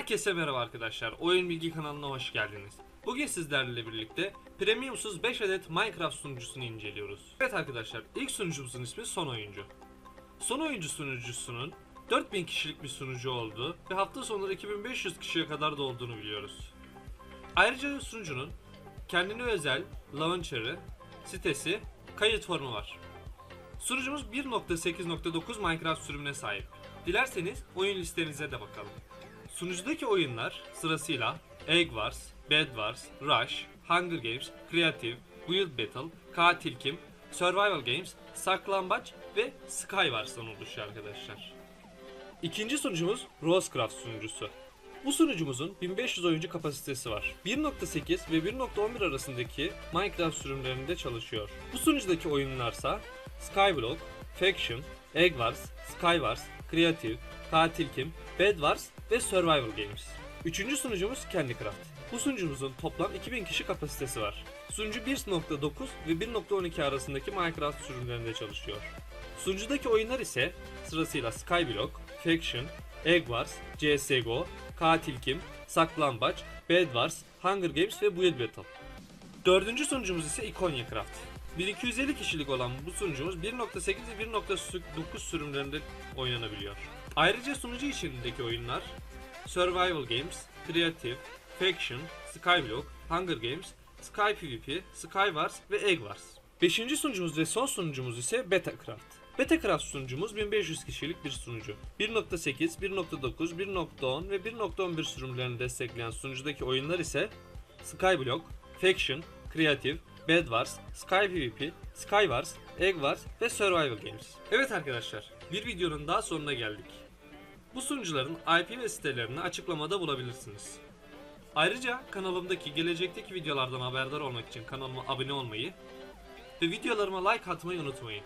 Herkese merhaba arkadaşlar. Oyun Bilgi kanalına hoş geldiniz. Bugün sizlerle birlikte premiumsuz 5 adet Minecraft sunucusunu inceliyoruz. Evet arkadaşlar, ilk sunucumuzun ismi Son Oyuncu. Son Oyuncu sunucusunun 4000 kişilik bir sunucu olduğu ve hafta sonları 2500 kişiye kadar da olduğunu biliyoruz. Ayrıca sunucunun kendine özel launcher'ı, sitesi, kayıt formu var. Sunucumuz 1.8.9 Minecraft sürümüne sahip. Dilerseniz oyun listenize de bakalım. Sunucudaki oyunlar sırasıyla Egg Wars, Bed Wars, Rush, Hunger Games, Creative, Build Battle, Katil Kim, Survival Games, Saklambaç ve Skywars'tan oluşuyor arkadaşlar. İkinci sunucumuz Rosecraft sunucusu. Bu sunucumuzun 1500 oyuncu kapasitesi var. 1.8 ve 1.11 arasındaki Minecraft sürümlerinde çalışıyor. Bu sunucudaki oyunlarsa Skyblock, Faction, Egg Wars, Skywars, Creative, Katil Kim, Bed Wars ve Survival Games. Üçüncü sunucumuz Candycraft. Bu sunucumuzun toplam 2000 kişi kapasitesi var. Sunucu 1.9 ve 1.12 arasındaki Minecraft sürümlerinde çalışıyor. Sunucudaki oyunlar ise sırasıyla Skyblock, Faction, Egg Wars, CSGO, Katil Kim, Saklambaç, Bed Wars, Hunger Games ve Build Battle. Dördüncü sunucumuz ise Iconia Craft. 1250 kişilik olan bu sunucumuz 1.8 ve 1.9 sürümlerinde oynanabiliyor. Ayrıca sunucu içindeki oyunlar Survival Games, Creative, Faction, Skyblock, Hunger Games, Sky PvP, Skywars ve Egg Wars. Beşinci sunucumuz ve son sunucumuz ise Betacraft. Betacraft sunucumuz 1500 kişilik bir sunucu. 1.8, 1.9, 1.10 ve 1.11 sürümlerini destekleyen sunucudaki oyunlar ise Skyblock, Faction, Creative, Bed Wars, Sky PvP, Skywars, Egg Wars ve Survival Games. Evet arkadaşlar, bir videonun daha sonuna geldik. Bu sunucuların IP ve sitelerini açıklamada bulabilirsiniz. Ayrıca kanalımdaki gelecekteki videolardan haberdar olmak için kanalıma abone olmayı ve videolarıma like atmayı unutmayın.